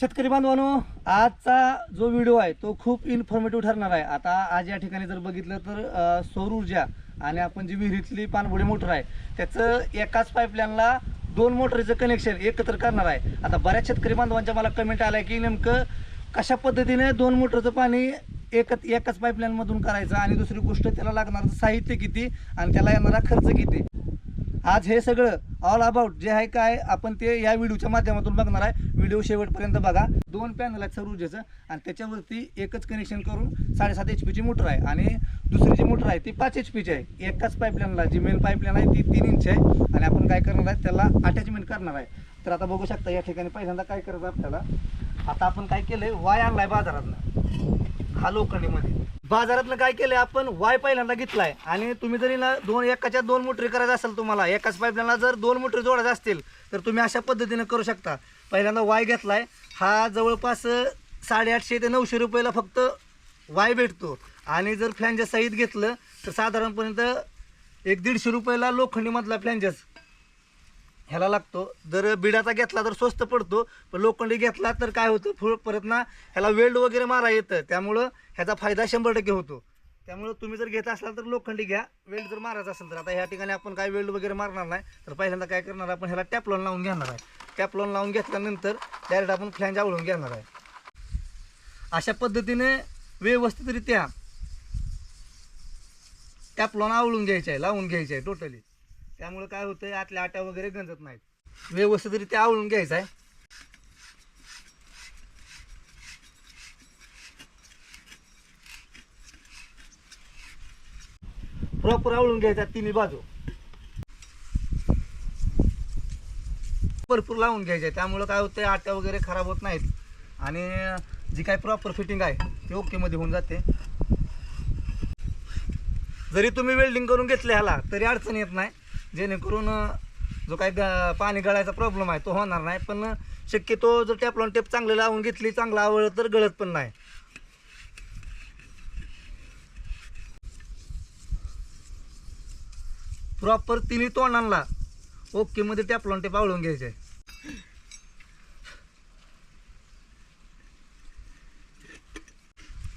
शेतकरी बांधवांनो आजचा जो व्हिडिओ आहे तो खूप इन्फॉर्मेटिव्ह ठरणार आहे. आता आज या ठिकाणी जर बघितलं तर सौर ऊर्जा आणि आपण जी विहिरीतली पाणबुडी मोटर आहे त्याचं एकाच पाईपलाईनला दोन मोटरीचं कनेक्शन एकत्र करणार आहे. आता बऱ्याच शेतकरी बांधवांच्या मला कमेंट आलाय की नेमकं कशा पद्धतीने दोन मोटरचं पाणी एकच एकाच पाईपलाईनमधून करायचं आणि दुसरी गोष्ट त्याला लागणारं साहित्य किती आणि त्याला येणारा खर्च किती? आज हे सगळं ऑल अबाउट जे आहे काय आपण ते या व्हिडिओच्या माध्यमातून बघणार आहे. व्हिडिओ शेवटपर्यंत बघा. दोन पॅनल आहेत सर ऊर्जेचं. आणि त्याच्यावरती एकच कनेक्शन करून साडेसात एच पीची मोटर आहे. आणि दुसरी जी मोटर आहे ती पाच एच पीची आहे. एकाच पाईपलाईनला जी मेन पाईपलाईन आहे ती तीन इंच आहे. आणि आपण काय करणार आहे त्याला अटॅचमेंट करणार आहे. तर आता बघू शकता या ठिकाणी पहिल्यांदा काय करायचं आपल्याला? आता आपण काय केलं आहे वाय आहे बाजारातनं. हा लोखंडीमध्ये. बाजारातनं काय केलंय आपण वाय पहिल्यांदा घेतलाय. आणि तुम्ही जरी ना दोन एकाच्या दोन मोटरी करायचं असेल तुम्हाला एकाच पाईपलाईनला जर दोन मोटरी जोडायचे असतील तर तुम्ही अशा पद्धतीने करू शकता. पहिल्यांदा वाय घेतलाय. हा जवळपास साडेआठशे ते नऊशे रुपयाला फक्त वाय भेटतो. आणि जर फ्लॅन्जेस सहित घेतलं तर साधारणपर्यंत एक दीडशे रुपयाला लोखंडीमधला फ्लॅन्जेस ह्याला लागतो. जर बिडाचा घेतला तर स्वस्त पडतो पण लोखंडी घेतला तर काय होतं? फुळ परत ना ह्याला वेल्ड वगैरे मारा येतं. त्यामुळं ह्याचा फायदा शंभर टक्के होतो. त्यामुळं तुम्ही जर घेत असाल तर लोखंडी घ्या. वेल्ड जर मारायचा असेल तर. आता ह्या ठिकाणी आपण काय वेल्ड वगैरे मारणार नाही. तर पहिल्यांदा काय करणार आपण? ह्याला टॅपलॉन लावून घेणार आहे. टॅपलॉन लावून घेतल्यानंतर डायरेक्ट आपण फ्लॅन्ज आवळून घेणार आहे. अशा पद्धतीने व्यवस्थितरित्या टॅपलॉन आवळून घ्यायचे आहे लावून घ्यायचे आहे टोटली त्यामुळे काय होतंय आतल्या आट्या वगैरे गंजत नाहीत. व्यवस्थितरित्या आवळून घ्यायचं आहे. प्रॉपर आवळून घ्यायचा तिन्ही बाजू. भरपूर लावून घ्यायचे त्यामुळं काय होतंय आट्या वगैरे खराब होत नाहीत. आणि जी काय प्रॉपर फिटिंग आहे ती ओकेमध्ये होऊन जाते. जरी तुम्ही वेल्डिंग करून घेतले ह्याला तरी अडचण येत नाही. जेणेकरून जो काही ग- पाणी गळायचा प्रॉब्लेम आहे तो होणार नाही. पण शक्यतो जर टॅपलॉन टेप चांगलं लावून घेतली चांगलं आवडलं तर गळत पण नाही. प्रॉपर तिन्ही तोंडांना ओके मध्ये टॅपलॉन टेप आवळून घ्यायचे.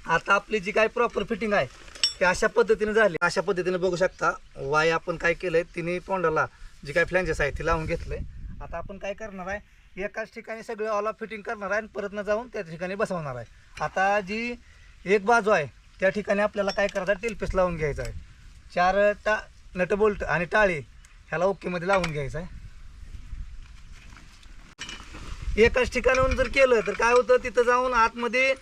आता आपली जी काय प्रॉपर फिटिंग आहे ते अशा पद्धतीने झाले. अशा पद्धतीने बघू शकता वाय आपण काय केलंय तिने पोंडाला जी काय फ्लॅन्जेस आहे ती लावून घेतलंय. आता आपण काय करणार आहे एकाच ठिकाणी सगळं ऑल ऑफ फिटिंग करणार आहे आणि परत न जाऊन त्या ठिकाणी बसवणार आहे. आता जी एक बाजू आहे त्या ठिकाणी आपल्याला काय करायचं आहे टेलपीस लावून घ्यायचं आहे. चार टा नट बोल्ट आणि टाळी ह्याला ओकेमध्ये लावून घ्यायचं आहे. एकाच ठिकाणाहून जर केलं तर काय होतं तिथं जाऊन आतमध्ये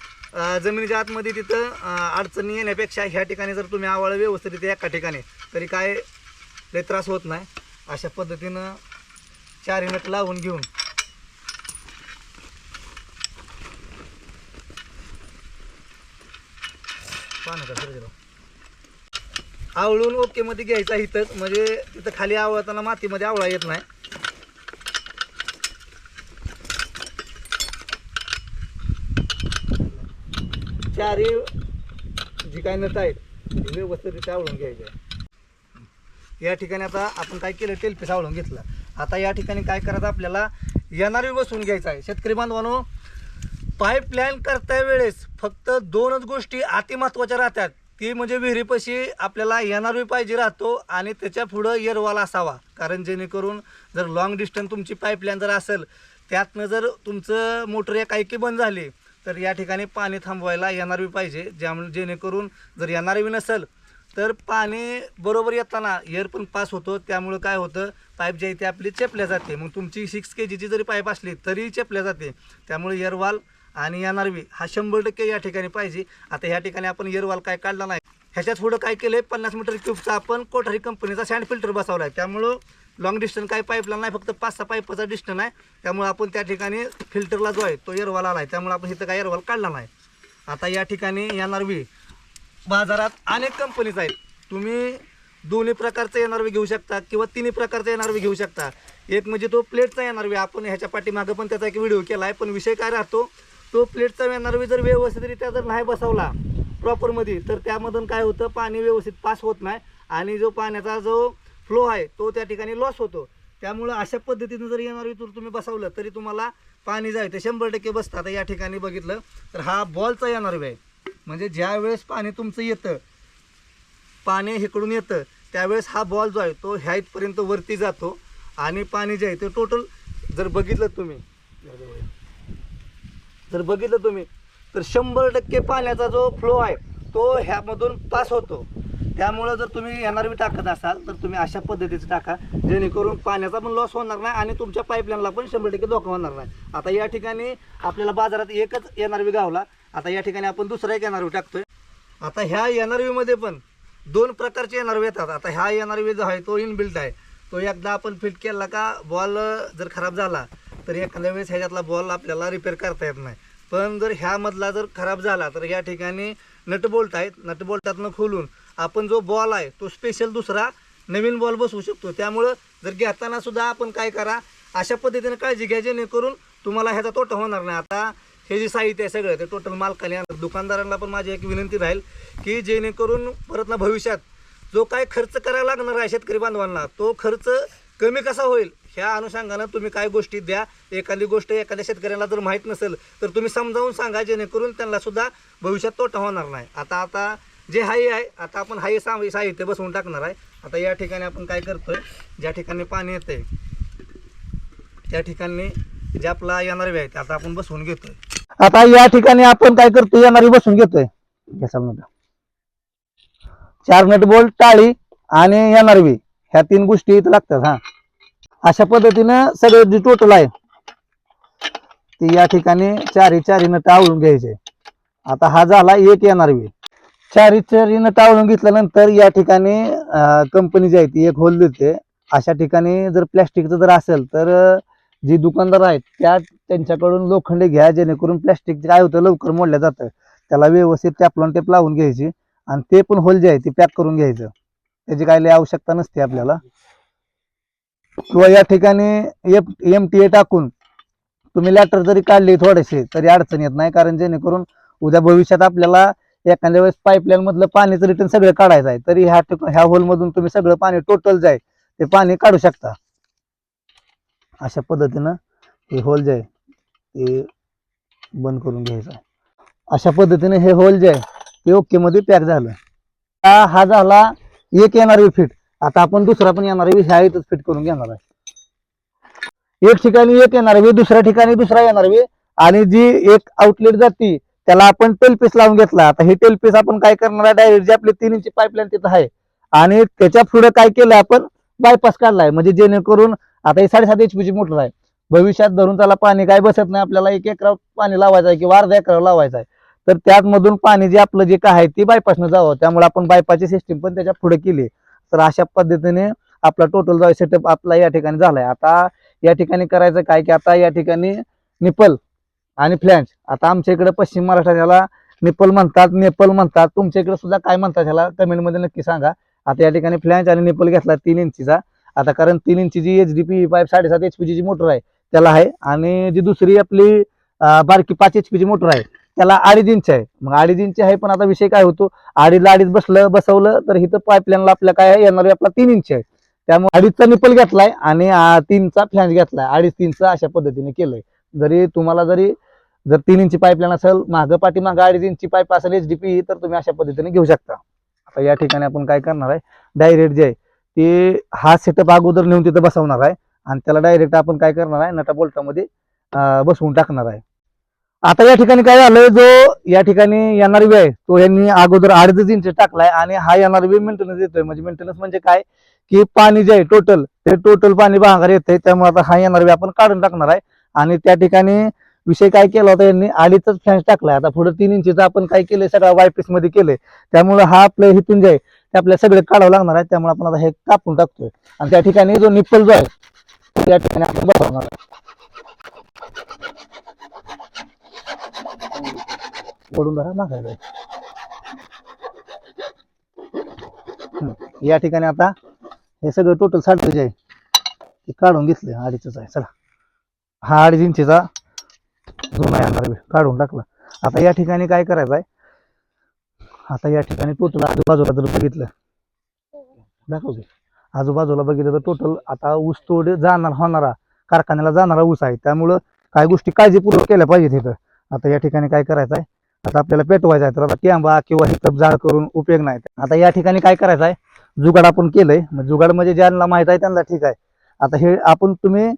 जमिनीच्या आतमध्ये तिथं अडचणी येण्यापेक्षा ह्या ठिकाणी जर तुम्ही आवळ व्यवस्थित एका ठिकाणी तरी काय लय त्रास होत नाही. अशा पद्धतीनं चार नट लावून घेऊन. आवळून ओके मध्ये घ्यायचा इथंच म्हणजे तिथं खाली आवळताना मातीमध्ये आवळा येत नाही. चारी जी काय नट आहेत ती व्यवस्थितरित्या आवळून घ्यायची आहे. या ठिकाणी आता आपण काय केलं तेलपीस आवळून घेतलं. आता या ठिकाणी काय करायचं आपल्याला येणारी बसवून घ्यायचं आहे. शेतकरी बांधवानो पाईपलाईन करता वेळेस फक्त दोनच गोष्टी अति महत्त्वाच्या राहतात. ती म्हणजे विहिरीपाशी आपल्याला येणारी पाहिजे राहतो आणि त्याच्या पुढं येरवाला असावा. कारण जेणेकरून जर लाँग डिस्टन्स तुमची पाईपलाईन जर असेल त्यातनं जर तुमचं मोटर एकाएकी बंद झाली तर या ठिकाणी पाणी थांबवायला येणारी पाहिजे. ज्या जेणेकरून जर येणारी नसेल तर पाणी बरोबर येताना एअर पण पास होतो. त्यामुळं काय होतं पाईप जे आहे ते आपली चेपल्या जाते. मग तुमची सिक्स के जीची जरी पाईप असली तरी चेपल्या जाते. त्यामुळे एअरवाल आणि एनआरव्ही हा शंभर टक्के या ठिकाणी पाहिजे. आता ह्या ठिकाणी आपण एअरवाल काय काढला नाही. ह्याच्यात पुढं काय केलं आहे पन्नास मीटर क्यूबचा आपण कोठारी कंपनीचा सँड फिल्टर बसवला आहे त्यामुळं लॉंग डिस्टन्स काही पाईपला नाही फक्त पाच सहा पाईपचा डिस्टन्स आहे. त्यामुळे आपण त्या ठिकाणी फिल्टरला जो आहे तो एरवाला आला आहे त्यामुळे आपण इथं काय एरवाल काढला नाही. आता या ठिकाणी एनआरव्ही बाजारात अनेक कंपनीज आहेत. तुम्ही दोन्ही प्रकारचं एनआरव्ही घेऊ शकता किंवा तिन्ही प्रकारचं व्ही घेऊ शकता. एक म्हणजे तो प्लेटचा एनआरव्ही आपण ह्याच्या पाठीमागं पण त्याचा एक व्हिडिओ केला आहे पण विषय काय राहतो? तो प्लेटचा एनआरव्ही जर व्यवस्थितरित्या जर नाही बसवला प्रॉपरमध्ये तर त्यामधून काय होतं? पाणी व्यवस्थित पास होत नाही. आणि जो पाण्याचा जो फ्लो आहे तो त्या ठिकाणी लॉस होतो. त्यामुळं अशा पद्धतीनं जर येणार जर तुम्ही बसवलं तरी तुम्हाला पाणी जाय ते शंभर टक्के बसतं. आता या ठिकाणी बघितलं तर हा बॉलचा येणार आहे म्हणजे ज्या वेळेस पाणी तुमचं येतं पाणी इकडून येतं त्यावेळेस हा बॉल जो आहे तो ह्या इथपर्यंत वरती जातो. आणि पाणी जे आहे ते टोटल जर बघितलं तुम्ही जर बघितलं तुम्ही तर शंभर टक्के पाण्याचा जो फ्लो आहे तो ह्यामधून पास होतो. त्यामुळं जर तुम्ही एन टाकत असाल तर तुम्ही अशा पद्धतीचं टाका जेणेकरून पाण्याचा पण लॉस होणार नाही आणि तुमच्या पाईपलाईनला पण शंभर टक्के धोका होणार नाही. आता या ठिकाणी आपल्याला बाजारात एकच एन गावला. आता या ठिकाणी आपण दुसरा एक एन टाकतोय. आता ह्या एन आर बीमध्ये पण दोन प्रकारचे एन येतात. आता ह्या एन जो आहे तो इनबिल्ट आहे. तो एकदा आपण फिट केला का बॉल जर खराब झाला तर एखाद्या वेळेस ह्याच्यातला बॉल आपल्याला रिपेअर करता येत नाही. पण जर ह्यामधला जर खराब झाला तर या ठिकाणी नटबोल्ट आहेत. नटबोल्टातनं खोलून आपण जो बॉल आहे तो स्पेशल दुसरा नवीन बॉल बसवू शकतो. त्यामुळं जर घेताना सुद्धा आपण काय करा अशा पद्धतीने काळजी घ्या जेणेकरून तुम्हाला ह्याचा तोटा होणार नाही. आता हे जे साहित्य आहे सगळं ते टोटल मालकाने आणलं. दुकानदारांना पण माझी एक विनंती राहील की जेणेकरून परत ना भविष्यात जो काय खर्च करायला लागणार आहे शेतकरी बांधवांना तो खर्च कमी कसा होईल ह्या अनुषंगानं तुम्ही काय गोष्टी द्या. एखादी गोष्ट एखाद्या शेतकऱ्याला जर माहीत नसेल तर तुम्ही समजावून सांगा जेणेकरून त्यांना सुद्धा भविष्यात तोटा होणार नाही. आता आता जे हाई आहे आता आपण हाई सा साहित्य बसवून टाकणार आहे. आता या ठिकाणी आपण काय करतोय ज्या ठिकाणी पाणी येतंय त्या ठिकाणी जे आपला येणारे आहे ते आता आपण बसवून घेतोय. आता या ठिकाणी आपण काय करतोय येणारी बसवून घेतोय. चार नट बोल्ट टाळी आणि येणार बी. ह्या तीन गोष्टी इथं लागतात हा. अशा पद्धतीनं सगळे जे टोटल आहे ते या ठिकाणी चारी चारी नट आवळून घ्यायचे. आता हा झाला एक येणार बी. चारी चारी घेतल्यानंतर या ठिकाणी कंपनी जी आहे ती एक होल देते. अशा ठिकाणी जर प्लॅस्टिकचं जर असेल तर जी दुकानदार आहेत त्या त्यांच्याकडून लोखंडे घ्या जेणेकरून प्लॅस्टिक काय होतं लवकर मोडलं जातं. त्याला व्यवस्थित टॅपलॉन टेप लावून घ्यायची आणि ते पण होल जे आहे ते पॅक करून घ्यायचं. त्याची काय लय आवश्यकता नसते आपल्याला. किंवा या ठिकाणी एम टी ए टाकून तुम्ही लॅटर जरी काढली थोडेसे तरी अडचण येत नाही. कारण जेणेकरून उद्या भविष्यात आपल्याला एखाद्या वेळेस पाईपलाईन मधलं पाण्याचं रिटर्न सगळं काढायचं आहे तरी ह्या ह्या होल मधून तुम्ही सगळं पाणी टोटल जाय ते पाणी काढू शकता. अशा पद्धतीनं हे होल जे आहे ते बंद करून घ्यायचं आहे. अशा पद्धतीने हे होल जे आहे ते ओके मध्ये पॅक झालं. हा झाला एक येणारी फिट. आता आपण दुसरा पण येणार ह्या इथंच फिट करून घेणार आहे. एक ठिकाणी एक येणार वे दुसऱ्या ठिकाणी दुसरा येणार वे आणि जी एक आउटलेट जाती त्याला आपण टेलपीस लावून घेतला. आता हे टेलपीस आपण काय करणार आहे? डायरेक्ट जे आपली तीन इंची पाईपलाईन तिथं आहे. आणि त्याच्या पुढे काय केलं आपण? बायपास काढलाय. म्हणजे जेणेकरून आता हे साडेसात एच ची मोटर आहे. भविष्यात धरून त्याला पाणी काय बसत नाही. आपल्याला एक एकरा पाणी लावायचं आहे किंवा अर्धा एकरा लावायचं आहे. तर त्यामधून पाणी जे आपलं जे काय आहे ते बायपासनं जावं. त्यामुळे आपण बायपासची सिस्टीम पण त्याच्या पुढे केली. तर अशा पद्धतीने आपला टोटल जो सेटअप आपला या ठिकाणी झालाय. आता या ठिकाणी करायचं काय की आता या ठिकाणी निपल आणि फ्लॅन्च आता आमच्या इकडे पश्चिम महाराष्ट्रात ह्याला निपल म्हणतात नेपाल म्हणतात. तुमच्या इकडे सुद्धा काय म्हणतात ह्याला कमेंटमध्ये नक्की सांगा. आता या ठिकाणी फ्लॅन्च आणि निपल घेतला तीन इंचीचा. आता कारण तीन इंचीची एच डी पी पाईप साडेसात एच पीची जी मोटर आहे त्याला आहे. आणि जी दुसरी आपली बारकी पाच एच पीची मोटर आहे त्याला अडीच इंच आहे. मग अडीच इंच आहे पण आता विषय काय होतो? अडीचला अडीच बसलं बसवलं तर इथं पाईपलाईनला आपल्या काय आहे येणार आपला तीन इंच आहे. त्यामुळे अडीचचा निपल घेतलाय आणि तीनचा फ्लॅन्च घेतलाय. अडीच तीनचा अशा पद्धतीने केलंय. जरी तुम्हाला जरी जर तीन इंची पाईपलाईन असेल मागं पाठीमागं अडीच इंची पाईप असेल एच डी पी तर तुम्ही अशा पद्धतीने घेऊ शकता. आता या ठिकाणी आपण काय करणार आहे डायरेक्ट जे आहे ते हा सेटअप अगोदर नेऊन तिथं बसवणार आहे आणि त्याला डायरेक्ट आपण काय करणार आहे नटा बोल्टामध्ये बसवून टाकणार आहे. आता या ठिकाणी काय झालं जो या ठिकाणी येणार वेळ तो यांनी अगोदर अर्धच इंच टाकलाय आणि हा येणार वेळ मेंटेनन्स येतोय म्हणजे मेंटेनन्स म्हणजे काय? की पाणी जे आहे टोटल ते टोटल पाणी भांगार येतंय त्यामुळे आता हा येणार वेळ आपण काढून टाकणार आहे. आणि त्या ठिकाणी विषय काय केला होता यांनी अडीचच फॅन्स टाकलाय. आता पुढे तीन इंचीचं आपण काय केलंय सगळं वायपीसमध्ये केलंय. त्यामुळे हा आपलं हिथून जे आहे ते आपल्याला सगळे काढावं लागणार आहे. त्यामुळे आपण आता हे कापून टाकतोय. आणि त्या ठिकाणी जो निप्पल जो आहे त्या ठिकाणी आपण बसवणार आहे. धरा मागायला या ठिकाणी आता हे सगळं टोटल साठ जे आहे ते काढून घेतले अडीचच आहे. चला. हा अडीच इंचीचा जुना येणार काढून टाकला. आता या ठिकाणी काय करायचं आहे आता या ठिकाणी टोटल आजूबाजूला जर बघितलं दाखव की. आजूबाजूला बघितलं तर टोटल आता ऊस तोड जाणार होणारा कारखान्याला जाणारा ऊस आहे. त्यामुळं काय गोष्टी काळजीपूर्वक केल्या पाहिजेत इथं. आता या ठिकाणी काय करायचं आहे आता आपल्याला पेटवायचं आहे तर आता टॅंबा किंवा हिथं जाळ करून उपयोग नाही. आता या ठिकाणी काय करायचं आहे जुगाड आपण केलंय. मग जुगाड म्हणजे ज्यांना माहीत आहे त्यांना ठीक आहे. आता हे आपण तुम्ही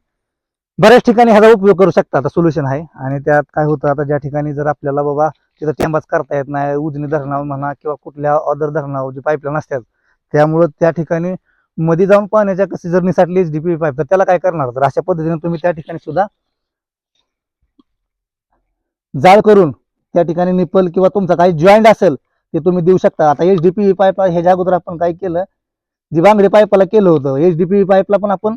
बऱ्याच ठिकाणी ह्याचा उपयोग करू शकता. आता सोल्युशन आहे. आणि त्यात काय होतं आता ज्या ठिकाणी जर आपल्याला बाबा तिथं टेंबाच करता येत नाही उजनी धरणावर म्हणा किंवा कुठल्या अदर धरणावर जे पाईपलाईन असतात त्यामुळं त्या ठिकाणी मध्ये जाऊन पाण्याच्या कशी जर निसाटली एच डीपी पाईप तर त्याला काय करणार? तर अशा पद्धतीने तुम्ही त्या ठिकाणी सुद्धा जाळ करून त्या ठिकाणी निपल किंवा तुमचा काही जॉईंट असेल ते तुम्ही देऊ शकता. आता एच डी पी पाईप ह्याच्या अगोदर आपण काय केलं जी बांगडी पाईपाला केलं होतं एच डी पी पाईपला पण आपण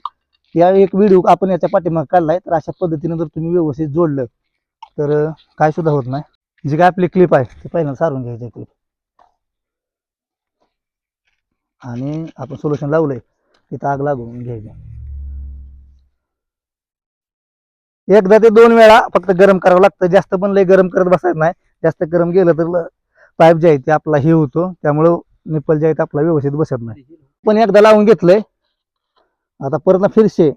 या एक व्हिडिओ आपण याच्या पाठीमाग काढलाय तर अशा पद्धतीने जर तुम्ही व्यवस्थित जोडलं तर काय सुद्धा होत नाही. जी काय आपली क्लिप आहे ती पहिल्यांदा सारून घ्यायची क्लिप आणि आपण सोल्युशन लावलंय तिथं आग लागून घ्यायची. एकदा ते दोन वेळा फक्त गरम करावं लागतं. जास्त पण लय गरम करत बसायचं नाही. जास्त गरम गेलं तर पाईप जे आहे ते आपला हे होतो. त्यामुळं निप्पल जे आहे ते आपला व्यवस्थित बसत नाही. पण एकदा लावून घेतलंय आता परत ना फिरशे.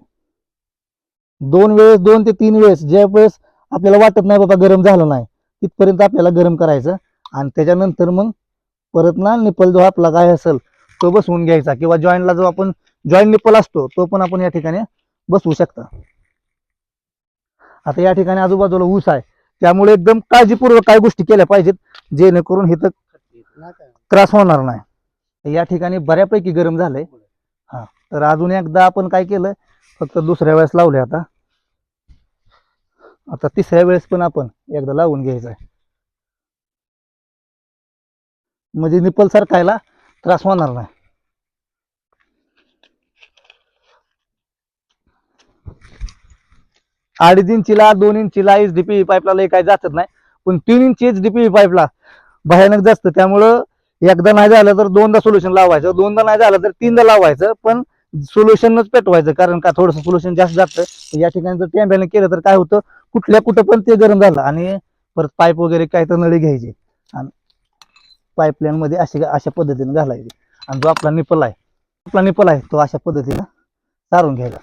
दोन वेळेस दोन ते तीन वेळेस ज्या वेळेस आपल्याला वाटत नाही बाबा गरम झालं नाही तिथपर्यंत आपल्याला गरम करायचं. आणि त्याच्यानंतर मग परत ना निप्पल जो आपला काय असेल तो बसवून घ्यायचा. किंवा जॉईंटला जो आपण जॉईंट निप्पल असतो तो पण आपण या ठिकाणी बसवू शकता. आता या ठिकाणी आजूबाजूला ऊस आहे. त्यामुळे एकदम काळजीपूर्वक काय गोष्टी केल्या पाहिजेत जेणेकरून इथं त्रास होणार नाही. या ठिकाणी बऱ्यापैकी गरम झालंय. हा तर अजून एकदा आपण काय केलं फक्त दुसऱ्या वेळेस लावले आता. आता तिसऱ्या वेळेस पण आपण एकदा लावून घ्यायचं आहे. म्हणजे निपल सरकायला त्रास होणार नाही. अडीच इंचीला दोन इंचीला एच डीपी पाईपला काही जातच नाही पण तीन इंची एच डीपी पाईपला भयानक जास्त. त्यामुळं एकदा नाही झालं तर दोनदा सोल्युशन लावायचं. दोनदा नाही झालं तर तीनदा लावायचं पण सोल्युशनच पेटवायचं. कारण का थोडंसं सोल्युशन जास्त जातं. या ठिकाणी जर टॅम्ब्याने केलं तर काय होतं? कुठल्या कुठं पण ते गरम झालं आणि परत पाईप वगैरे काय तर नळी घ्यायची. आणि पाईपलाईन मध्ये अशी अशा पद्धतीने घालायची. आणि जो आपला निपल आहे आपला निपल आहे तो अशा पद्धतीनं सारून घ्यायचा.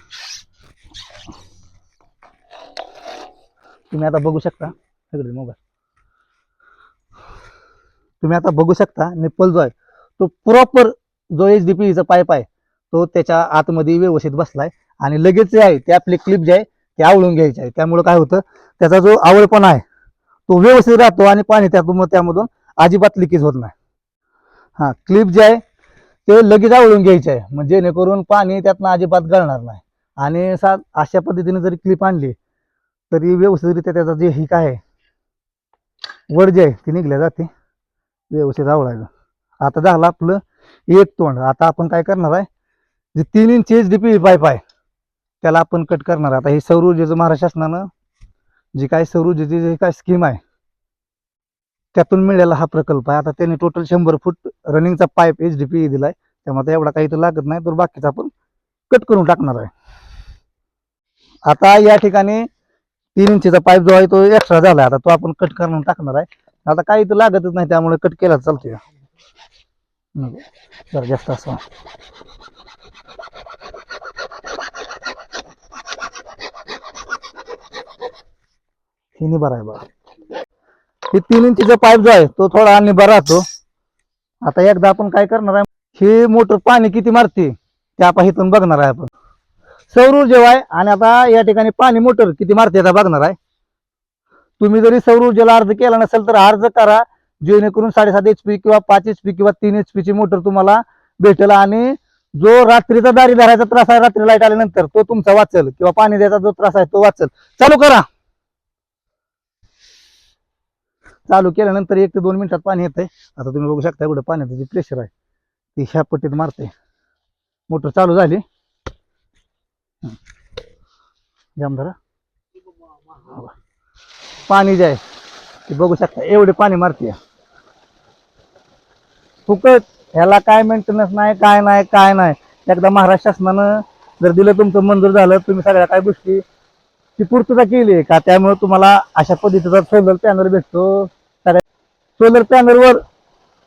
तुम्ही आता बघू शकता सगळे मोबाईल. तुम्ही आता बघू शकता निप्पल जो आहे तो प्रॉपर जो एच डी पीचा पाईप आहे तो त्याच्या आतमध्ये व्यवस्थित बसलाय. आणि लगेच जे आहे ते आपली क्लिप जे आहे ते आवळून घ्यायची आहे. त्यामुळे काय होतं त्याचा जो आवळपणा आहे तो व्यवस्थित राहतो आणि पाणी त्यातून मग त्यामधून अजिबात लिकेज होत नाही. हां क्लिप जे आहे ते लगेच आवळून घ्यायचे आहे. म्हणजे जेणेकरून पाणी त्यातनं अजिबात गळणार नाही. आणि सा अशा पद्धतीने जरी क्लिप आणली तरी व्यवस्थितरित्या त्याचा जे ही काय आहे वड जे आहे ती निघल्या जाते. व्यवस्थित आवडायचं आता झालं आपलं एक तोंड. आता आपण काय करणार आहे? जे तीन inch H D P pipe आहे त्याला आपण कट करणार आहे. आता हे सौर ऊर्जेचं महाराष्ट्र शासनानं जी काय सौर ऊर्जेची जी काय स्कीम आहे त्यातून मिळालेला हा प्रकल्प आहे. आता त्यांनी टोटल शंभर फूट रनिंगचा पाईप एच डी पी दिलाय. त्यामुळे एवढा काही तर लागत नाही तर बाकीचा आपण कट करून टाकणार आहे. आता या ठिकाणी तीन इंचीचा पाईप जो आहे तो एक्स्ट्रा झाला आता तो आपण कट करून टाकणार आहे. आता काही तर लागतच नाही त्यामुळे कट केला चालतोय. नको. जरा जास्त असं. हे बरा आहे बघा. हे तीन इंचीचा पाईप जो आहे तो थोडा निभा राहतो. आता एकदा आपण काय करणार आहे हे मोटर पाणी किती मारते ते आपण इथून बघणार आहे आपण. सौर ऊर्जेव आहे आणि आता या ठिकाणी पाणी मोटर किती मारते आता बघणार आहे. तुम्ही जरी सौर ऊर्जेला अर्ज केला नसेल तर अर्ज करा जेणेकरून साडेसात एच पी किंवा पाच एच पी किंवा तीन एच पीची मोटर तुम्हाला भेटेल. आणि जो रात्रीचा दारी धरायचा त्रास आहे रात्री लाइट आल्यानंतर तो तुमचा वाचल किंवा पाणी द्यायचा जो त्रास आहे तो वाचल. चालू करा. चालू केल्यानंतर एक ते दोन मिनिटात पाणी येतंय. आता तुम्ही बघू शकता एवढं पाण्याचं जे प्रेशर आहे ते ह्या पट्टीत मारते मोटर चालू झाली. हं. पाणी जे आहे ते बघू शकता एवढे पाणी मारते. फुकट ह्याला काय मेंटेनन्स नाही काय नाही काय नाही. एकदा महाराष्ट्र शासनानं जर दिलं तुमचं मंजूर झालं तुम्ही सगळ्या काय गोष्टी ती पूर्तता केली का? त्यामुळे तुम्हाला अशा पद्धतीचा सोलर पॅनल भेटतो. सगळ्या सोलर पॅनलवर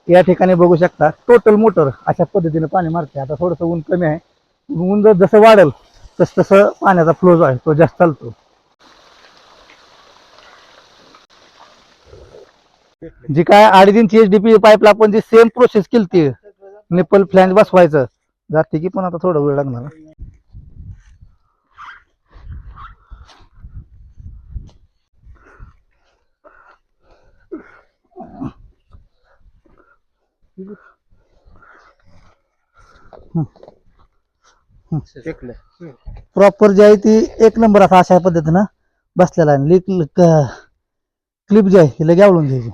या ठिकाणी बघू शकता टोटल मोटर अशा पद्धतीने पाणी मारते. आता थोडंसं ऊन कमी आहे. ऊन जर जसं वाढेल तस तसं पाण्याचा फ्लो जो आहे तो जास्त चालतो. जी काय अडीच इंच एच डी पी पाईपला आपण जी सेम प्रोसेस केली ती निपल फ्लॅन्ज बसवायचं. जाते की पण आता थोडा वेळ लागणार. प्रॉपर जी आहे ती एक नंबर असा अशा पद्धतीनं बसलेला आहे. लीक क्लिप जी आहे ही लगे आवळून घ्यायची.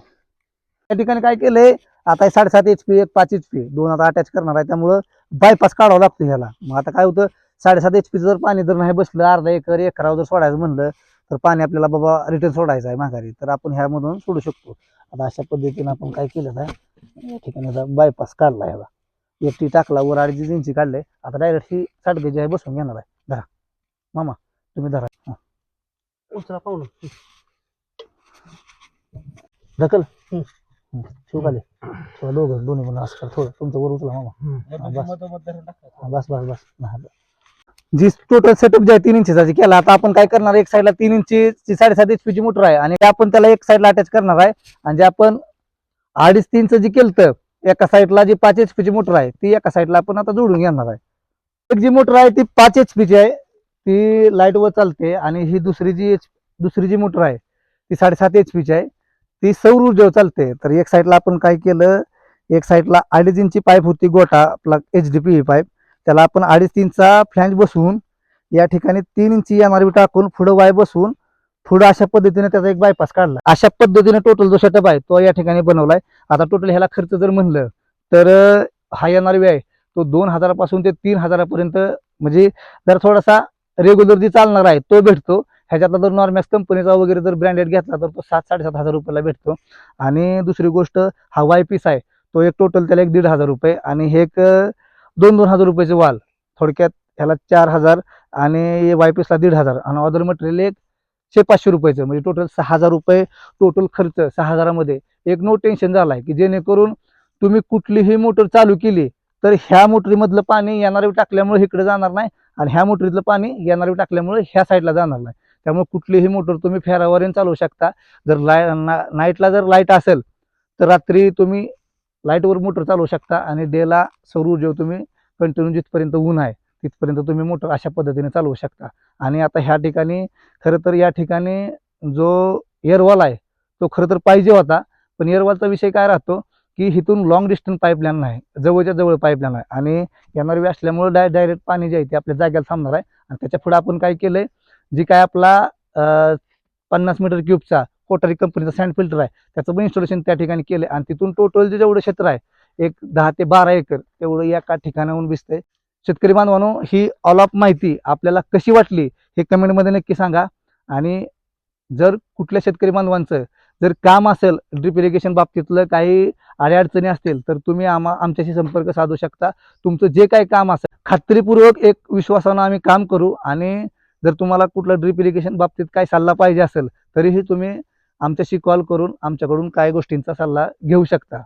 त्या ठिकाणी काय केलंय आता हे साडेसात एच पी एक पाच एच पी दोन आता अटॅच करणार आहे त्यामुळं बायपास काढावं लागतं ह्याला. मग आता काय होतं साडेसात एच जर पाणी जर नाही बसलं अर्धा एकर एकरावर जर सोडायचं म्हणलं तर पाणी आपल्याला बाबा रिटर्न सोडायचं आहे माघारी. तर आपण ह्यामधून सोडू शकतो. आता अशा पद्धतीनं आपण काय केलं आहे या ठिकाणी आता बायपास काढला ह्याला. एक टी टाकला वर अडीच इंची काढले आता डायरेक्ट ही साडगे जी आहे बसून घेणार आहे. धरा. मामा तुम्ही धरा. हा. उचला पाहून. ढकल. ठेवू खाली थोडं दोघं दोन्ही पण असं करा. थोडं तुमचं वर उचला मामा. हा, बस. बस बस हा, बस. जी टोटल सेटअप जे आहे तीन इंचीचा केला. आता आपण काय करणार? एक साईडला तीन इंची साडेसात एच ची मोटर आहे आणि आपण त्याला एक साईडला अटॅच करणार आहे. आणि जे आपण अडीच तीनचं जे केलं एका साईडला जी पाच एच ची मोटर आहे ती एका साईडला आपण आता जोडून घेणार आहे. एक जी मोटर आहे ती पाच एच ची आहे. ती लाइट वर चालते आणि ही दुसरी जी एच दुसरी जी मोटर आहे ती साडेसात एच ची आहे. ती सौर ऊर्जेवर चालते. तर एक साईडला आपण काय केलं एक साईडला अडीच इंची पाईप होती गोटा आपला एच डी पी पाईप त्याला आपण अडीच तीनचा फ्लॅन्ज बसवून या ठिकाणी तीन इंची एम आर बी टाकून पुढं वाय बसवून पुढं अशा पद्धतीने त्याचा एक बायपास काढला. अशा पद्धतीने टोटल जो सेटअप आहे तो या ठिकाणी बनवलाय. आता टोटल ह्याला खर्च जर म्हणलं तर हा एन आहे तो दोन हजारापासून ते तीन हजारापर्यंत म्हणजे जर थोडासा रेग्युलर जी चालणार आहे तो भेटतो. ह्याच्यातला जर नॉर्मॅक्स कंपनीचा वगैरे जर ब्रँडेड घेतला तर तो सात साडेसात हजार रुपयाला भेटतो. आणि दुसरी गोष्ट हा वाय पीस आहे. तो एक टोटल त्याला एक दीड हजार रुपये. आणि हे एक दोन दोन हजार रुपयाचे वाल. थोडक्यात ह्याला चार हजार आणि वाय पीसला दीड हजार. आणि ऑदर मटेरियल एक शे पाचशे रुपयाचं. म्हणजे टोटल सहा हजार रुपये टोटल खर्च सहा हजारामध्ये. एक नो टेन्शन झाला आहे की जेणेकरून तुम्ही कुठलीही मोटर चालू केली तर ह्या मोटरीमधलं पाणी येणारी टाकल्यामुळे इकडे जाणार नाही. आणि ह्या मोटरीतलं पाणी येणारी टाकल्यामुळे ह्या साईडला जाणार नाही. त्यामुळे कुठलीही मोटर तुम्ही फेरावरून चालवू शकता. जर लाय नाईटला जर लाइट असेल तर रात्री तुम्ही लाईटवर मोटर चालवू शकता आणि डेला सौर ऊर्जेवर तुम्ही कंटिन्यू जिथपर्यंत ऊन आहे तिथपर्यंत तुम्ही मोटर अशा पद्धतीने चालवू शकता. आणि आता ह्या ठिकाणी खरं तर या ठिकाणी जो एअरवॉल आहे तो खरं तर पाहिजे होता पण एअरवॉलचा विषय काय राहतो की इथून लॉंग डिस्टन्स पाईपलाईन नाही जवळच्या जवळ पाईपलाईन आहे. आणि येणार वेळ असल्यामुळे डाय डायरेक्ट पाणी जे आहे ते आपल्या जाग्याला थांबणार आहे. आणि त्याच्या पुढे आपण काय केलं आहे जी काय आपला पन्नास मीटर क्यूबचा कोटारी कंपनीचा सँड फिल्टर आहे त्याचं पण इन्स्टॉलेशन त्या ठिकाणी केलं आणि तिथून टोटल जे जेवढं क्षेत्र आहे एक दहा ते बारा एकर तेवढं एका ठिकाणाहून दिसतंय. शेतकरी बांधवानो ही ऑल ऑफ माहिती आपल्याला कशी वाटली हे कमेंटमध्ये नक्की सांगा. आणि जर कुठल्या शेतकरी बांधवांचं जर काम असेल ड्रिप इरिगेशन बाबतीतलं काही अडचणी असतील तर तुम्ही आम्हा आमच्याशी संपर्क साधू शकता. तुमचं जे काही काम असेल खात्रीपूर्वक एक विश्वासानं आम्ही काम करू आणि जर तुम्हाला कुठलं ड्रीप इरिगेशन बाबतीत काय सल्ला पाहिजे असेल तरीही तुम्ही आमच्याशी कॉल करून आमच्याकडून काय गोष्टींचा सल्ला घेऊ शकता.